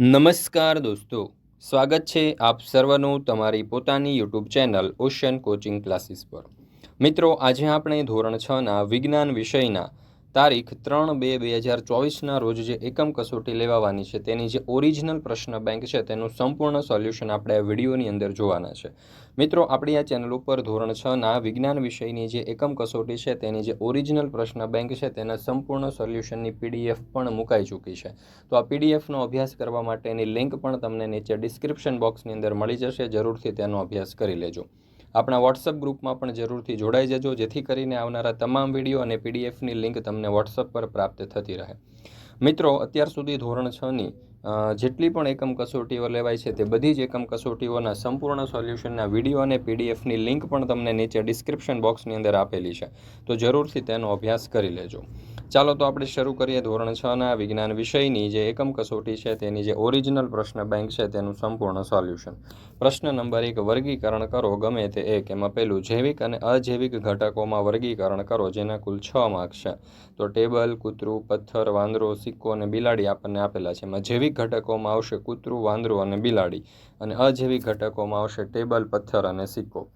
નમસ્કાર દોસ્તો, સ્વાગત છે આપ સર્વનું તમારી પોતાની YouTube channel ocean coaching classes પર. મિત્રો, આજે આપણે ધોરણ છના વિજ્ઞાન વિષયના તારીખ ત્રણ બે બે હજાર ચોવીસના રોજ જે એકમ કસોટી લેવાવાની છે, તેની જે ઓરિજિનલ પ્રશ્ન બેંક છે, તેનું સંપૂર્ણ સોલ્યુશન આપણે આ વિડીયોની અંદર જોવાના છે. મિત્રો, આપણી આ ચેનલ ઉપર ધોરણ છના વિજ્ઞાન વિષયની જે એકમ કસોટી છે, તેની જે ઓરિજિનલ પ્રશ્ન બેંક છે, તેના સંપૂર્ણ સોલ્યુશનની પીડીએફ પણ મુકાઈ ચૂકી છે. તો આ પીડીએફનો અભ્યાસ કરવા માટેની લિંક પણ તમને નીચે ડિસ્ક્રિપ્શન બોક્સની અંદર મળી જશે, જરૂરથી તેનો અભ્યાસ કરી લેજો. આપણા વોટ્સઅપ ગ્રુપમાં પણ જરૂરથી જોડાઈ જજો. જેથી કરીને આવનારા તમામ વીડિયો અને પીડીએફની લિંક તમને વોટ્સઅપ પર પ્રાપ્ત થતી રહે. મિત્રો, અત્યાર સુધી ધોરણ છની જેટલી પણ એકમ કસોટીઓ લેવાય છે તે બધી જ એકમ કસોટીઓના સંપૂર્ણ સોલ્યુશનના વીડિયો અને પીડીએફની લિંક પણ તમને નીચે ડિસ્ક્રિપ્શન બોક્સની અંદર આપેલી છે. તો જરૂરથી તેનો અભ્યાસ કરી લેજો. ચાલો તો આપણે શરૂ કરીએ ધોરણ છના વિજ્ઞાન વિષયની. જે એકમ કસોટી છે તેની જે ઓરિજિનલ પ્રશ્ન બેંક છે તેનું સંપૂર્ણ સોલ્યુશન પ્રશ્ન નંબર એક, વર્ગીકરણ કરો ગમે તે એક. એમાં પહેલું જૈવિક અને અજૈવિક ઘટકોમાં વર્ગીકરણ કરો, જેના કુલ છ માર્ક છે. તો ટેબલ, કૂતરું, પથ્થર, વાંદરો, સિક્કો અને બિલાડી આપણને આપેલા છે. એમાં જૈવિક ઘટકોમાં આવશે કૂતરું, વાંદરું અને બિલાડી. અને અજૈવિક ઘટકોમાં આવશે ટેબલ, પથ્થર અને સિક્કો.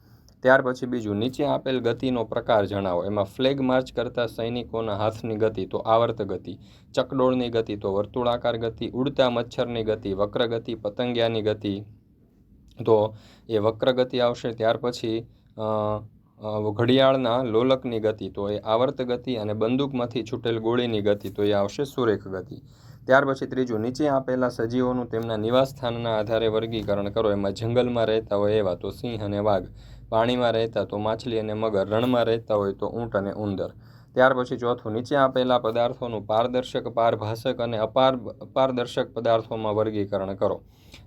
ત્યાર પછી બીજું, નીચે આપેલ ગતિનો પ્રકાર જણાવો. એમાં ફ્લેગ માર્ચ કરતા સૈનિકોના હાથની ગતિ, તો આવર્ત ગતિ, ચકડોળની ગતિ, તો વર્તુળાકાર ગતિ, ઉડતા મચ્છરની ગતિ, વક્ર ગતિ, પતંગિયાની ગતિ, તો એ વક્ર ગતિ આવશે. ત્યાર પછી ઘડિયાળના લોલકની ગતિ, તો એ આવર્ત ગતિ અને બંદૂકમાંથી છૂટેલ ગોળીની ગતિ, તો એ આવશે સુરેખ ગતિ. ત્યાર પછી ત્રીજું, નીચે આપેલા સજીવોનું તેમના નિવાસ સ્થાનના આધારે વર્ગીકરણ કરો. એમાં જંગલમાં રહેતા હોય એવા, તો સિંહ અને વાઘ. પાણીમાં રહેતા તો માછલી અને મગર રણમાં રહેતા હોય તો ઊંટ અને ઉંદર. ત્યાર પછી ચોથું નીચે આપેલા પદાર્થોનું પારદર્શક પારભાષક અને અપાર અપારદર્શક પદાર્થોમાં વર્ગીકરણ કરો.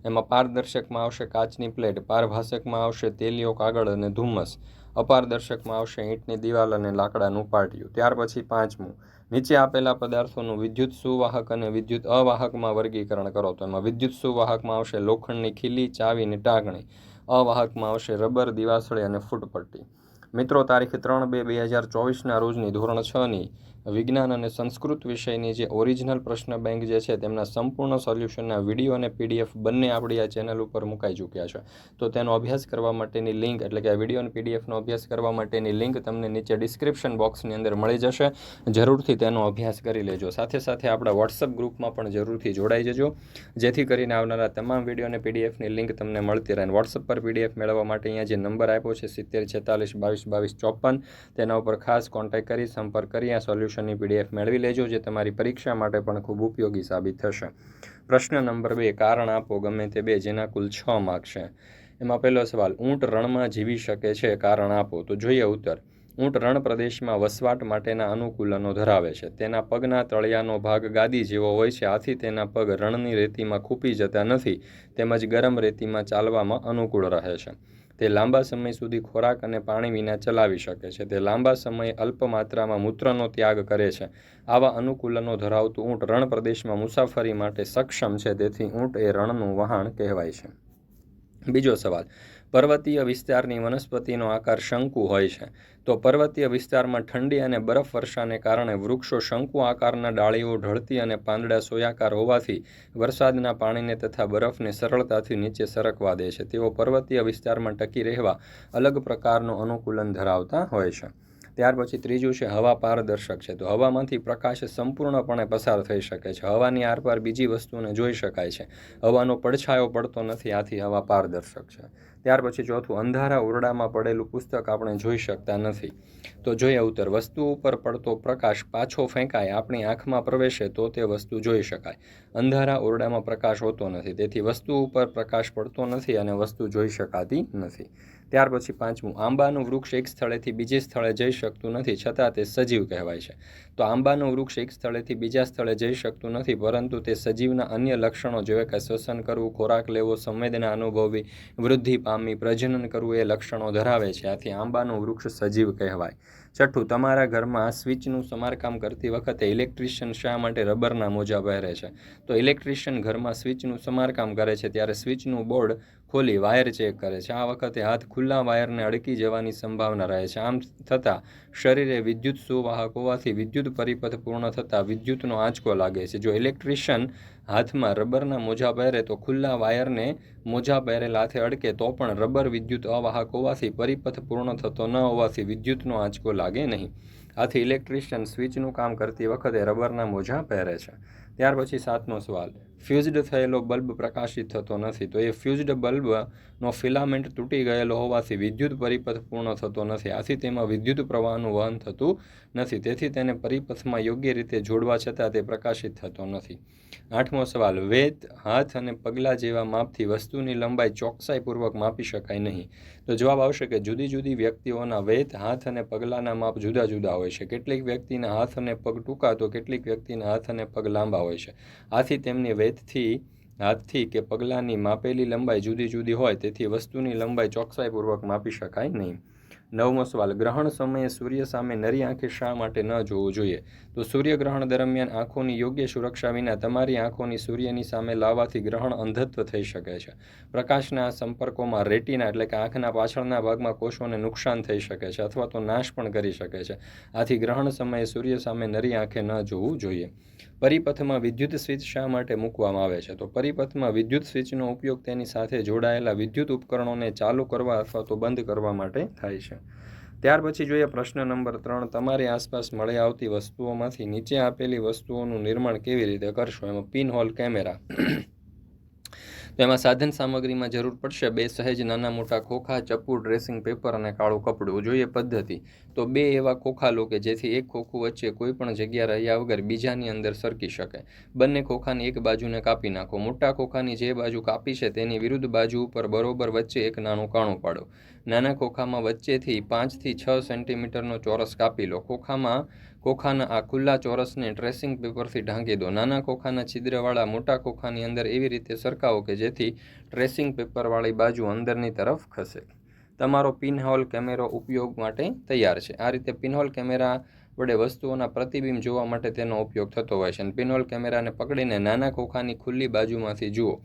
એમાં પારદર્શકમાં આવશે કાચની પ્લેટ પારભાષકમાં આવશે તેલીઓ, કાગળ અને ધુમ્મસ. અપારદર્શકમાં આવશે ઈંટની દિવાલ અને લાકડાનું પાટિયું. ત્યાર પછી પાંચમું, નીચે આપેલા પદાર્થોનું વિદ્યુત સુવાહક અને વિદ્યુત અવાહકમાં વર્ગીકરણ કરો. તો એમાં વિદ્યુત સુવાહકમાં આવશે લોખંડની ખીલી ચાવીની ટાંકણી અવાહકમાં આવશે રબર, દિવાસળી અને ફૂટપટ્ટી. મિત્રો, તારીખ ત્રણ બે બે હજાર ચોવીસના રોજની ધોરણ છની વિજ્ઞાન અને સંસ્કૃત વિષયની જે ઓરિજિનલ પ્રશ્ન બેંક જે છે તેમના સંપૂર્ણ સોલ્યુશનના વીડિયો અને પીડીએફ બંને આપણી આ ચેનલ ઉપર મુકાઈ ચૂક્યા છે. તો તેનો અભ્યાસ કરવા માટેની લિંક એટલે કે આ વીડિયો અને પીડીએફનો અભ્યાસ કરવા માટેની લિંક તમને નીચે ડિસ્ક્રિપ્શન બોક્સની અંદર મળી જશે. જરૂરથી તેનો અભ્યાસ કરી લેજો. સાથે સાથે આપણા વોટ્સઅપ ગ્રુપમાં પણ જરૂરથી જોડાઈ જજો. જેથી કરીને આવનારા તમામ વીડિયો અને પીડીએફની લિંક તમને મળતી રહે. વોટ્સઅપ પર પીડીએફ મેળવવા માટે અહીંયા જે નંબર આપ્યો છે, સિત્તેર, છેતાલીસ, બાવીસ બાવીસ, ચોપન, તેના ઉપર ખાસ કોન્ટેક્ટ કરી, સંપર્ક કરી, આ સોલ્યુશન સોલ્યુશનની પીડીએફ મેળવી લેજો, જે તમારી પરીક્ષા માટે પણ ખૂબ ઉપયોગી સાબિત થશે. પ્રશ્ન નંબર બે, કારણ આપો ગમે તે બે, જેના કુલ છ માર્ક છે. એમાં પહેલો સવાલ, ઊંટ રણમાં જીવી શકે છે? કારણ આપો. તો જોઈએ ઉત્તર. ઊંટ રણ પ્રદેશમાં વસવાટ માટેના અનુકૂલનો ધરાવે છે. તેના પગના તળિયાનો ભાગ ગાદી જેવો હોય છે. આથી તેના પગ રણની રેતીમાં ખૂપી જતા નથી. તેમજ ગરમ રેતીમાં ચાલવામાં અનુકૂળ રહે છે. તે લાંબા સમય સુધી ખોરાક અને પાણી વિના ચલાવી શકે છે. તે લાંબા સમયે અલ્પ માત્રામાં મૂત્રનો ત્યાગ કરે છે. આવા અનુકૂલનો ધરાવતું ઊંટ રણ પ્રદેશમાં મુસાફરી માટે સક્ષમ છે. તેથી ઊંટ એ રણનું વહાણ કહેવાય છે. બીજો સવાલ. પર્વતીય વિસ્તારની વનસ્પતિનો આકાર શંકુ હોય છે. તો પર્વતીય વિસ્તારમાં ઠંડી અને બરફ વર્ષાને કારણે વૃક્ષો શંકુ આકારના ડાળીઓ, ઢળતી અને પાંદડા સોયાકાર હોવાથી વરસાદના પાણીને તથા બરફને સરળતાથી નીચે સરકવા દે છે. તેઓ પર્વતીય વિસ્તારમાં ટકી રહેવા અલગ પ્રકારનું અનુકૂલન ધરાવતા હોય છે. ત્યાર પછી ત્રીજું છે હવા પારદર્શક છે. તો હવામાંથી પ્રકાશ સંપૂર્ણપણે પસાર થઈ શકે છે. હવાની આરપાર બીજી વસ્તુને જોઈ શકાય છે. હવાનો પડછાયો પડતો નથી, આથી હવા પારદર્શક છે. ત્યાર પછી ચોથું, અંધારા ઓરડામાં પડેલું પુસ્તક આપણે જોઈ શકતા નથી. તો જોઈએ ઉત્તર, વસ્તુ ઉપર પડતો પ્રકાશ પાછો ફેંકાય, આપણી આંખમાં પ્રવેશે તો તે વસ્તુ જોઈ શકાય. અંધારા ઓરડામાં પ્રકાશ હોતો નથી, તેથી વસ્તુ ઉપર પ્રકાશ પડતો નથી અને વસ્તુ જોઈ શકાતી નથી. ત્યાર પછી પાંચમું, આંબાનું વૃક્ષ એક સ્થળેથી બીજે સ્થળે જઈ શકતું નથી, છતાં તે સજીવ કહેવાય છે. તો આંબાનું વૃક્ષ એક સ્થળેથી બીજા સ્થળે જઈ શકતું નથી, પરંતુ તે સજીવના અન્ય લક્ષણો જેવા કે શ્વસન કરવું, ખોરાક લેવો, સંવેદના અનુભવવી, વૃદ્ધિ પામવી પ્રજનન કરવું એ લક્ષણો ધરાવે છે. આથી આંબાનું વૃક્ષ સજીવ કહેવાય. છઠ્ઠું, તમારા ઘરમાં સ્વિચનું સમારકામ કરતી વખતે ઇલેક્ટ્રિશિયન શા માટે રબરના મોજા પહેરે છે? તો ઇલેક્ટ્રિશિયન ઘરમાં સ્વિચનું સમારકામ કરે છે, ત્યારે સ્વિચનું બોર્ડ ખોલી વાયર ચેક કરે છે. આ વખતે હાથ ખુલ્લા વાયરને અડકી જવાની સંભાવના રહે છે. આમ થતાં શરીરે વિદ્યુત સુવાહક હોવાથી વિદ્યુત પરિપથ પૂર્ણ થતાં વિદ્યુતનો આંચકો લાગે છે. જો ઇલેક્ટ્રિશિયન હાથમાં રબરના મોજા પહેરે તો ખુલ્લા વાયરને મોજા પહેરેલા હાથે અડકે તો પણ રબર વિદ્યુત અવાહક હોવાથી પરિપથ પૂર્ણ થતો ન હોવાથી વિદ્યુતનો આંચકો લાગે નહીં. આથી ઇલેક્ટ્રિશિયન સ્વિચનું કામ કરતી વખતે રબરના મોજા પહેરે છે. ત્યાર પછી સાતમો સવાલ. ફ્યુઝડ થયેલો બલ્બ પ્રકાશિત થતો નથી. તો એ ફ્યુઝડ બલ્બનો ફિલામેન્ટ તૂટી ગયેલો હોવાથી વિદ્યુત પરિપથ પૂર્ણ થતો નથી. આથી તેમાં વિદ્યુત પ્રવાહનું વહન થતું નથી. તેથી તેને પરિપથમાં યોગ્ય રીતે જોડવા છતાં તે પ્રકાશિત થતો નથી. આઠમો સવાલ, વેત, હાથ અને પગલાં જેવા માપથી વસ્તુની લંબાઈ ચોકસાઈપૂર્વક માપી શકાય નહીં. તો જવાબ આવશે કે જુદી જુદી વ્યક્તિઓના વેત, હાથ અને પગલાંના માપ જુદા જુદા હોય છે. કેટલીક વ્યક્તિના હાથ અને પગ ટૂંકા, તો કેટલીક વ્યક્તિના હાથ અને પગ લાંબા હોય છે. આથી તેમની વેતથી હાથથી કે પગલાંની માપેલી લંબાઈ જુદી જુદી હોય, તેથી વસ્તુની લંબાઈ ચોકસાઈપૂર્વક માપી શકાય નહીં. નવમો સવાલ, ગ્રહણ સમયે સૂર્ય સામે નરી આંખે શા માટે ન જોવું જોઈએ? તો સૂર્યગ્રહણ દરમિયાન આંખોની યોગ્ય સુરક્ષા વિના તમારી આંખોની સૂર્યની સામે લાવવાથી ગ્રહણ અંધત્વ થઈ શકે છે. પ્રકાશના સંપર્કોમાં રેટિના એટલે કે આંખના પાછળના ભાગમાં કોષોને નુકસાન થઈ શકે છે અથવા તો નાશ પણ કરી શકે છે. આથી ગ્રહણ સમયે સૂર્ય સામે નરી આંખે ન જોવું જોઈએ. પરિપથમાં વિદ્યુત સ્વિચ શા માટે મૂકવામાં આવે છે? તો પરિપથમાં વિદ્યુત સ્વિચનો ઉપયોગ તેની સાથે જોડાયેલા વિદ્યુત ઉપકરણોને ચાલુ કરવા અથવા તો બંધ કરવા માટે થાય છે. ત્યાર પછી જોઈએ પ્રશ્ન નંબર ત્રણ. તમારી આસપાસ મળી આવતી વસ્તુઓમાંથી નીચે આપેલી વસ્તુઓનું નિર્માણ કેવી રીતે કરશો? એમાં પિન હોલ કેમેરા. તો એમાં સાધન સામગ્રીમાં જરૂર પડશે બે સહેજ નાના મોટા ખોખા, ચપ્પુ ડ્રેસિંગ પેપર અને કાળું કપડું. જોઈએ પદ્ધતિ. તો બે એવા ખોખા લો કે જેથી એક ખોખું વચ્ચે કોઈ પણ જગ્યા રહ્યા વગર બીજાની અંદર સરકી શકે. બંને ખોખાની એક બાજુને કાપી નાખો. મોટા ખોખાની જે બાજુ કાપી છે તેની વિરુદ્ધ બાજુ ઉપર બરોબર વચ્ચે એક નાનું કાણું પાડો. નાના ખોખામાં વચ્ચેથી પાંચથી છ સેન્ટીમીટરનો ચોરસ કાપી લો. ખોખામાં, ખોખાના આ ખુલ્લા ચોરસને ટ્રેસિંગ પેપરથી ઢાંકી દો. નાના ખોખાના છિદ્રવાળા મોટા ખોખાની અંદર એવી રીતે સરકાવો કે જેથી ટ્રેસિંગ પેપરવાળી બાજુ અંદરની તરફ ખસે. તમારો પિનહોલ કેમેરો ઉપયોગ માટે તૈયાર છે. આ રીતે પિનહોલ કેમેરા વડે વસ્તુઓના પ્રતિબિંબ જોવા માટે તેનો ઉપયોગ થતો હોય છે. અને પિનહોલ કેમેરાને પકડીને નાના ખોખાની ખુલ્લી બાજુમાંથી જુઓ.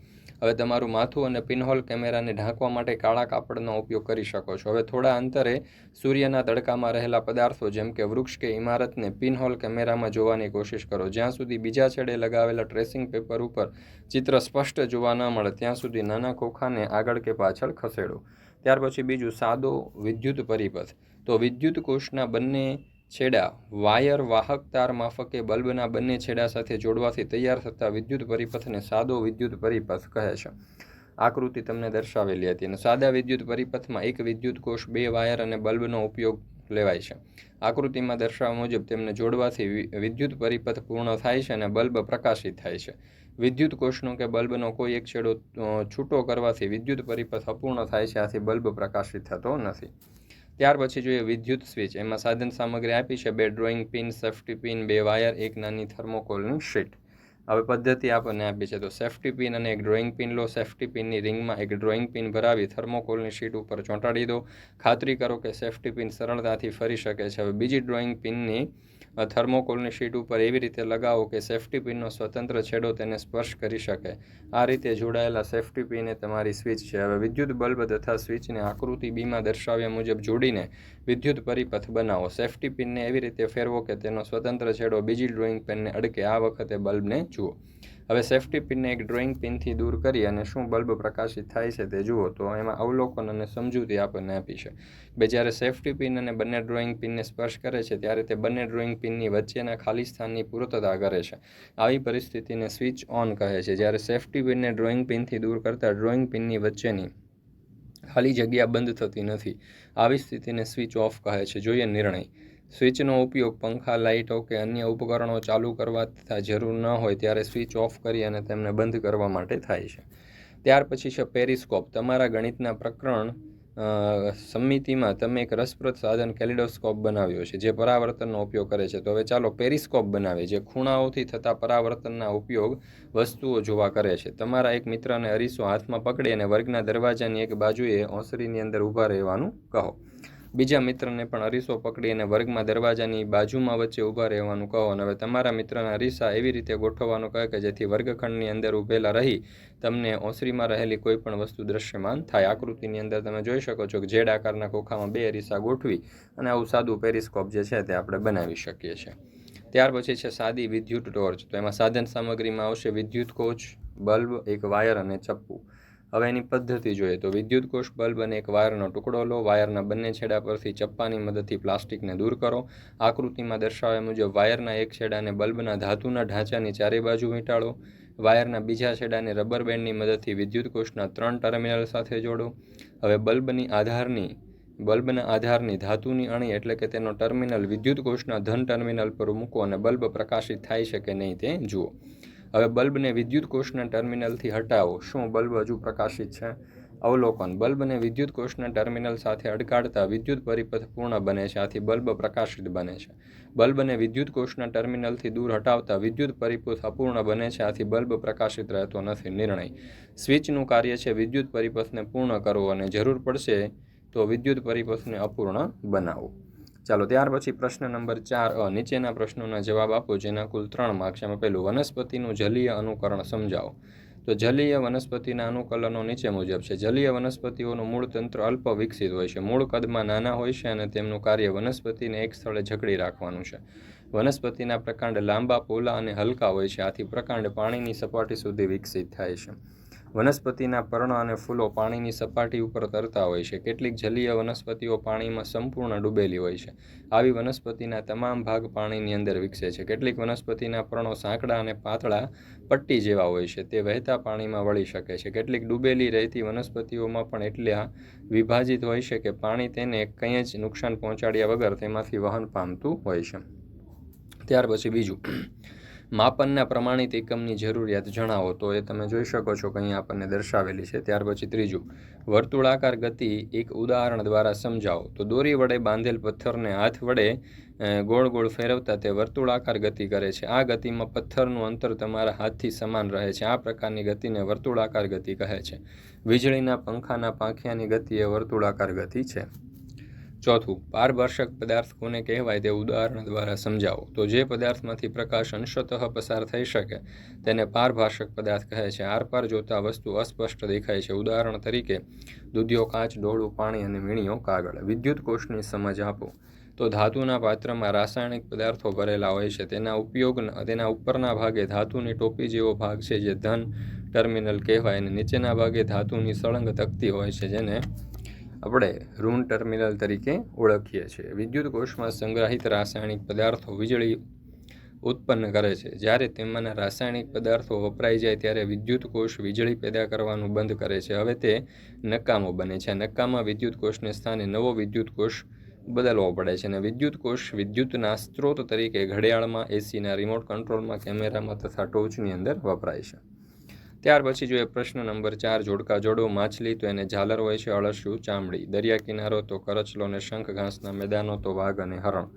હવે તમારું માથું અને પિનહોલ કેમેરાને ઢાંકવા માટે કાળા કાપડનો ઉપયોગ કરી શકો છો. હવે થોડા અંતરે સૂર્યના તડકામાં રહેલા પદાર્થો, જેમ કે વૃક્ષ કે ઇમારતને પિનહોલ કેમેરામાં જોવાની કોશિશ કરો. જ્યાં સુધી બીજા છેડે લગાવેલા ટ્રેસિંગ પેપર ઉપર ચિત્ર સ્પષ્ટ જોવા ન મળે, ત્યાં સુધી નાના ખોખાને આગળ કે પાછળ ખસેડો. ત્યાર પછી બીજું સાદો વિદ્યુત પરિપથ. તો વિદ્યુત કોષના બંને છેડા વાયર વાહક તાર માફકે બલ્બના બંને છેડા સાથે જોડવાથી તૈયાર થતા વિદ્યુત પરિપથને સાદો વિદ્યુત પરિપથ કહે છે. આકૃતિ તમને દર્શાવેલી હતી અને સાદા વિદ્યુત પરિપથમાં એક વિદ્યુત કોષ, બે વાયર અને બલ્બનો ઉપયોગ લેવાય છે. આકૃતિમાં દર્શાવવા મુજબ તેમને જોડવાથી વિદ્યુત પરિપથ પૂર્ણ થાય છે અને બલ્બ પ્રકાશિત થાય છે. વિદ્યુત કોષનો કે બલ્બનો કોઈ એક છેડો છૂટો કરવાથી વિદ્યુત પરિપથ અપૂર્ણ થાય છે, આથી બલ્બ પ્રકાશિત થતો નથી. ત્યાર પછી જોઈએ વિદ્યુત સ્વિચ. એમાં સાધન સામગ્રી આપી છે. બે ડ્રોઈંગ પિન, સેફ્ટી પિન, બે વાયર, એક નાની થર્મોકોલની શીટ. હવે પદ્ધતિ આપણને આપી છે. તો સેફ્ટી પિન અને એક ડ્રોઈંગ પિન લો સેફ્ટી પિનની રિંગમાં એક ડ્રોઈંગ પિન ભરાવી થર્મોકોલની શીટ ઉપર ચોંટાડી દો. ખાતરી કરો કે સેફ્ટી પિન સરળતાથી ફરી શકે છે. હવે બીજી ડ્રોઈંગ પિનની થર્મોકોલની શીટ ઉપર એવી રીતે લગાવો કે સેફ્ટી પિનનો સ્વતંત્ર છેડો તેને સ્પર્શ કરી શકે. આ રીતે જોડાયેલા સેફ્ટી પિન એ તમારી સ્વિચ છે. હવે વિદ્યુત બલ્બ તથા સ્વિચને આકૃતિ બીમાં દર્શાવ્યા મુજબ જોડીને વિદ્યુત પરિપથ બનાવો. સેફ્ટી પિનને એવી રીતે ફેરવો કે તેનો સ્વતંત્ર છેડો બીજી ડ્રોઈંગ પેનને અડકે. આ વખતે બલ્બને જુઓ. હવે સેફ્ટી પિનને એક ડ્રોઈંગ પિનથી દૂર કરી અને શું બલ્બ પ્રકાશિત થાય છે તે જુઓ તો એમાં અવલોકન અને સમજૂતી આપણને આપી છે. બે જ્યારે સેફ્ટી પિન અને બંને ડ્રોઈંગ પિનને સ્પર્શ કરે છે ત્યારે તે બંને ડ્રોઈંગ પિનની વચ્ચેના ખાલી સ્થાનની પૂર્તતા કરે છે. આવી પરિસ્થિતિને સ્વિચ ઓન કહે છે. જ્યારે સેફ્ટી પિનને ડ્રોઈંગ પિનથી દૂર કરતાં ડ્રોઈંગ પિનની વચ્ચેની ખાલી જગ્યા બંધ થતી નથી. આવી સ્થિતિને સ્વિચ ઓફ કહે છે. જોઈએ નિર્ણય. સ્વિચનો ઉપયોગ પંખા, લાઇટો કે અન્ય ઉપકરણો ચાલુ કરવા તથા જરૂર ન હોય ત્યારે સ્વિચ ઓફ કરી અને તેમને બંધ કરવા માટે થાય છે. ત્યાર પછી છે પેરિસ્કોપ. તમારા ગણિતના પ્રકરણ સમિતિમાં તમે એક રસપ્રદ સાધન કેલિડોસ્કોપ બનાવ્યો છે, જે પરાવર્તનનો ઉપયોગ કરે છે. તો હવે ચાલો પેરિસ્કોપ બનાવે જે ખૂણાઓથી થતા પરાવર્તનના ઉપયોગ વસ્તુઓ જોવા કરે છે. તમારા એક મિત્રને અરીસો હાથમાં પકડી અને વર્ગના દરવાજાની એક બાજુએ ઓસરીની અંદર ઊભા રહેવાનું કહો. બીજા મિત્રને પણ અરીસો પકડી અને વર્ગમાં દરવાજાની બાજુમાં વચ્ચે ઊભા રહેવાનું કહો અને હવે તમારા મિત્રના અરીસા એવી રીતે ગોઠવવાનું કહે કે જેથી વર્ગખંડની અંદર ઊભેલા રહી તમને ઓસરીમાં રહેલી કોઈ પણ વસ્તુ દ્રશ્યમાન થાય. આકૃતિની અંદર તમે જોઈ શકો છો કે જેડ આકારના ખોખામાં બે અરીસા ગોઠવી અને આવું સાદું પેરિસ્કોપ જે છે તે આપણે બનાવી શકીએ છીએ. ત્યાર પછી છે સાદી વિદ્યુત ટોર્ચ. તો એમાં સાધન સામગ્રીમાં આવશે વિદ્યુત કોચ, બલ્બ, એક વાયર અને ચપ્પુ. હવે એની પદ્ધતિ જોઈએ તો વિદ્યુત કોષ બલ્બ અને એક વાયરનો ટુકડો લો, વાયરના બંને છેડા પરથી ચપ્પાની મદદથી પ્લાસ્ટિકને દૂર કરો. આકૃતિમાં દર્શાવ્યા મુજબ વાયરના એક છેડાને બલ્બના ધાતુના ઢાંચાની ચારે બાજુ વીંટાળો. વાયરના બીજા છેડાને રબર બેન્ડની મદદથી વિદ્યુત કોષના ત્રણ ટર્મિનલ સાથે જોડો. હવે બલ્બની આધારની, બલ્બના આધારની ધાતુની અણી એટલે કે તેનો ટર્મિનલ વિદ્યુત કોષના ધન ટર્મિનલ પર મૂકો અને બલ્બ પ્રકાશિત થાય છે કે નહીં તે જુઓ. હવે બલ્બને વિદ્યુત કોષના ટર્મિનલથી હટાવો. શું બલ્બ હજુ પ્રકાશિત છે? અવલોકન. બલ્બને વિદ્યુત કોષના ટર્મિનલ સાથે અડકાડતા વિદ્યુત પરિપથ પૂર્ણ બને છે, આથી બલ્બ પ્રકાશિત બને છે. બલ્બને વિદ્યુત કોષના ટર્મિનલથી દૂર હટાવતા વિદ્યુત પરિપથ અપૂર્ણ બને છે, આથી બલ્બ પ્રકાશિત રહેતો નથી. નિર્ણય. સ્વિચનું કાર્ય છે વિદ્યુત પરિપથને પૂર્ણ કરવો અને જરૂર પડશે તો વિદ્યુત પરિપથને અપૂર્ણ બનાવો ચાલો, ત્યાર પછી પ્રશ્ન નંબર ચાર નીચેના પ્રશ્નોના જવાબ આપો, જેના કુલ ત્રણ માર્ક્સ એમાં પહેલું, વનસ્પતિનું જલીય અનુકરણ સમજાવો. તો જલીય વનસ્પતિના અનુકલનો નીચે મુજબ છે. જલીય વનસ્પતિઓનું મૂળ તંત્ર અલ્પ વિકસિત હોય છે. મૂળ કદમાં નાના હોય છે અને તેમનું કાર્ય વનસ્પતિને એક સ્થળે જકડી રાખવાનું છે. વનસ્પતિના પ્રકાંડ લાંબા, પોલા અને હલકા હોય છે. આથી પ્રકાંડ પાણીની સપાટી સુધી વિકસિત થાય છે. વનસ્પતિના પર્ણ અને ફૂલો પાણીની સપાટી ઉપર તરતા હોય છે. કેટલીક જલીય વનસ્પતિઓ પાણીમાં સંપૂર્ણ ડૂબેલી હોય છે. આવી વનસ્પતિના તમામ ભાગ પાણીની અંદર વિકસે છે. કેટલીક વનસ્પતિના પર્ણો સાંકડા અને પાતળા પટ્ટી જેવા હોય છે. તે વહેતા પાણીમાં વળી શકે છે. કેટલીક ડૂબેલી રહેતી વનસ્પતિઓમાં પણ એટલા વિભાજિત હોય છે કે પાણી તેને કંઈ જ નુકસાન પહોંચાડ્યા વગર તેમાંથી વહન પામતું હોય છે. ત્યાર પછી બીજું. માપનના પ્રમાણિત એકમની જરૂરિયાત જણાવો, તો એ તમે જોઈ શકો છો કે અહીં આપણને દર્શાવેલી છે. ત્યાર પછી ત્રીજું, વર્તુળાકાર ગતિ એક ઉદાહરણ દ્વારા સમજાવો. તો દોરી વડે બાંધેલ પથ્થરને હાથ વડે ગોળ ગોળ ફેરવતા તે વર્તુળાકાર ગતિ કરે છે. આ ગતિમાં પથ્થરનું અંતર તમારા હાથથી સમાન રહે છે. આ પ્રકારની ગતિને વર્તુળાકાર ગતિ કહે છે. વીજળીના પંખાના પાંખિયાની ગતિ એ વર્તુળાકાર ગતિ છે. ચોથું પારદર્શક પદાર્થ કોને કહેવાય તે ઉદાહરણ દ્વારા સમજાવો. તો જે પદાર્થમાંથી પ્રકાશ અંશતઃ પસાર થઈ શકે, તેને પારભાષક પદાર્થ કહે છે. આરપાર જોતા વસ્તુ અસ્પષ્ટ દેખાય છે. ઉદાહરણ તરીકે દૂધિયો કાચ, ડોળું, પાણી અને વીણીઓ, કાગળ. વિદ્યુત કોષની સમજ આપો. તો ધાતુના પાત્રમાં રાસાયણિક પદાર્થો ભરેલા હોય છે. તેના ઉપયોગ, તેના ઉપરના ભાગે ધાતુની ટોપી જેવો ભાગ છે, જે ધન ટર્મિનલ કહેવાય અને નીચેના ભાગે ધાતુની સળંગ તકતી હોય છે, જેને આપણે ઋણ ટર્મિનલ તરીકે ઓળખીએ છીએ. વિદ્યુત કોષમાં સંગ્રહિત રાસાયણિક પદાર્થો વીજળી ઉત્પન્ન કરે છે. જ્યારે તેમાંના રાસાયણિક પદાર્થો વપરાઈ જાય ત્યારે વિદ્યુત કોષ વીજળી પેદા કરવાનું બંધ કરે છે. હવે તે નકામો બને છે. નકામા વિદ્યુત કોષને સ્થાને નવો વિદ્યુત કોષ બદલવો પડે છે અને વિદ્યુત કોષ વિદ્યુતના સ્ત્રોત તરીકે ઘડિયાળમાં એસીના રિમોટ કંટ્રોલમાં કેમેરામાં તથા ટોચની અંદર વપરાય છે. ત્યાર પછી જોઈએ પ્રશ્ન નંબર ચાર, જોડકા જોડો માછલી, તો એને ઝાલર હોય છે અળસિયું ચામડી. દરિયા કિનારો તો કરચલો અને શંખ ઘાસના મેદાનો તો વાઘ અને હરણ.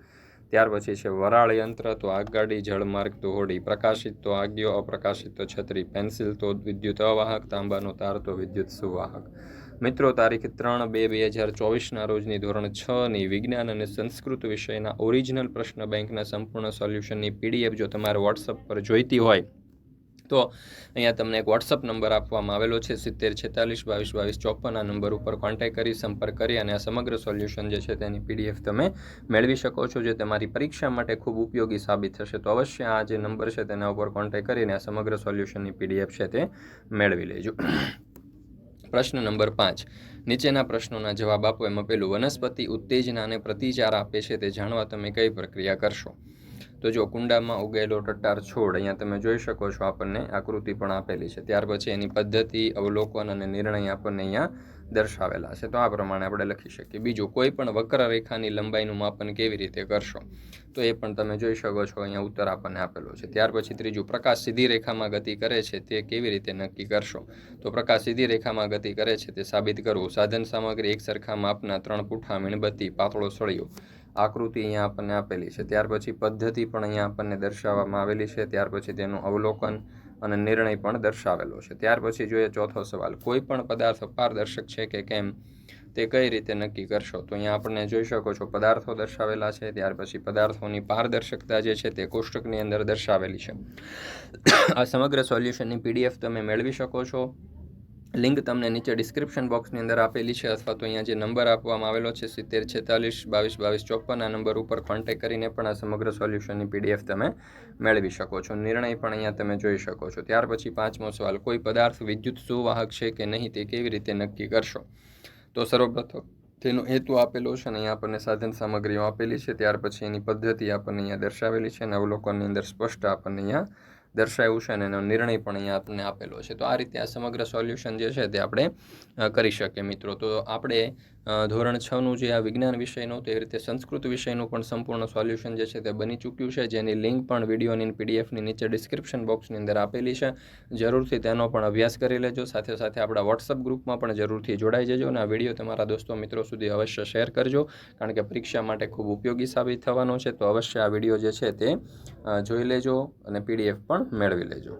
ત્યાર પછી છે વરાળ યંત્ર તો આગગાડી, જળમાર્ગ તો હોડી. પ્રકાશિત તો આગિયો અપ્રકાશિત તો છત્રી. પેન્સિલ તો વિદ્યુત અવાહક, તાંબાનો તાર તો વિદ્યુત સુવાહક. મિત્રો, તારીખ ત્રણ બે બે હજાર ચોવીસના રોજની ધોરણ છની વિજ્ઞાન અને સંસ્કૃત વિષયના ઓરિજિનલ પ્રશ્ન બેંકના સંપૂર્ણ સોલ્યુશનની પીડીએફ જો તમારે વોટ્સઅપ પર જોઈતી હોય તો અહીંયા તમને એક વોટ્સઅપ નંબર આપવામાં આવેલો છે, સિત્તેર છેતાલીસ, બાવીસ બાવીસ, ચોપન, આ નંબર ઉપર કોન્ટેક્ટ કરી, સંપર્ક કરી અને આ સમગ્ર સોલ્યુશન જે છે તેની પીડીએફ તમે મેળવી શકો છો, જે તમારી પરીક્ષા માટે ખૂબ ઉપયોગી સાબિત થશે. તો અવશ્ય આ જે નંબર છે તેના ઉપર કોન્ટેક્ટ કરીને આ સમગ્ર સોલ્યુશનની પીડીએફ છે તે મેળવી લેજો. પ્રશ્ન નંબર પાંચ. નીચેના પ્રશ્નોના જવાબ આપો. એમાં પેલું, વનસ્પતિ ઉત્તેજના અને પ્રતિચાર આપે છે, તે જાણવા તમે કઈ પ્રક્રિયા કરશો? તો જો કુંડામાં ઉગેલો ટટ્ટાર છોડ અહીંયા તમે જોઈ શકો છો આપણને, આકૃતિ પણ આપેલી છે. ત્યાર પછી એની પદ્ધતિ, અવલોકન અને નિર્ણય આપણને અહીંયા દર્શાવેલા છે. તો આ પ્રમાણે આપણે લખી શકીએ. બીજું કોઈ પણ વક્ર રેખાની લંબાઈનું માપન કેવી રીતે કરશો? તો એ પણ તમે જોઈ શકો છો, અહીંયા ઉત્તર આપણને આપેલો છે. ત્યાર પછી ત્રીજું, પ્રકાશ સીધી રેખામાં ગતિ કરે છે, તે કેવી રીતે નક્કી કરશો? તો પ્રકાશ સીધી રેખામાં ગતિ કરે છે, તે સાબિત કરવું. સાધન સામગ્રી એક સરખા માપના ત્રણ પૂઠા, મીણબત્તી, પાતળો સળિયો. આકૃતિ અહીંયા આપણને આપેલી છે. ત્યાર પછી પદ્ધતિ પણ અહીંયા આપણને દર્શાવવામાં આવેલી છે. ત્યાર પછી તેનું અવલોકન અને નિર્ણય પણ દર્શાવેલો છે. ત્યાર પછી જોઈએ ચોથો સવાલ. કોઈ પણ પદાર્થ પારદર્શક છે કે કેમ? તે કઈ રીતે નક્કી કરશો? તો અહીંયા આપણને જોઈ શકો છો પદાર્થો દર્શાવેલા છે. ત્યાર પછી પદાર્થોની પારદર્શકતા જે છે તે કોષ્ટકની અંદર દર્શાવેલી છે. આ સમગ્ર સોલ્યુશનની પીડીએફ તમે મેળવી શકો છો. લિંક તમને નીચે ડિસ્ક્રિપ્શન બોક્સની અંદર આપેલી છે, અથવા તો અહીંયા જે નંબર આપવામાં આવેલો છે, સિત્તેર છેતાલીસ, બાવીસ બાવીસ, ચોપન, આ નંબર ઉપર કોન્ટેક કરીને પણ આ સમગ્ર સોલ્યુશનની પીડીએફ તમે મેળવી શકો છો. નિર્ણય પણ અહીંયા તમે જોઈ શકો છો. ત્યાર પછી પાંચમો સવાલ, કોઈ પદાર્થ વિદ્યુત સુવાહક છે કે નહીં તે કેવી રીતે નક્કી કરશો? તો સર્વપ્રથમ તેનો હેતુ આપેલો છે અને અહીંયા આપણને સાધન સામગ્રીઓ આપેલી છે. ત્યાર પછી એની પદ્ધતિ આપણને અહીંયા દર્શાવેલી છે અને અવલોકનની અંદર સ્પષ્ટ આપણને અહીંયા દર્શાવ્યું છે અને એનો નિર્ણય પણ અહીંયા આપણને આપેલો છે. તો આ રીતે આ સમગ્ર સોલ્યુશન જે છે તે આપણે કરી શકીએ મિત્રો. તો આપણે ધોરણ છનું જે આ વિજ્ઞાન વિષયનું તે રીતે સંસ્કૃત વિષયનું પણ સંપૂર્ણ સોલ્યુશન જે છે તે બની ચૂક્યું છે. જેની લિંક પણ વિડીયોની પીડીએફની નીચે ડિસ્ક્રિપ્શન બોક્સની અંદર આપેલી છે. જરૂરથી તેનો પણ અભ્યાસ કરી લેજો. સાથે સાથે આપણા વોટ્સઅપ ગ્રુપમાં પણ જરૂરથી જોડાઈ જજો અને આ વીડિયો તમારા દોસ્તો મિત્રો સુધી અવશ્ય શેર કરજો. કારણ કે પરીક્ષા માટે ખૂબ ઉપયોગી સાબિત થવાનો છે. તો અવશ્ય આ વીડિયો જે છે તે જોઈ લેજો અને પીડીએફ પણ મેળવી લેજો.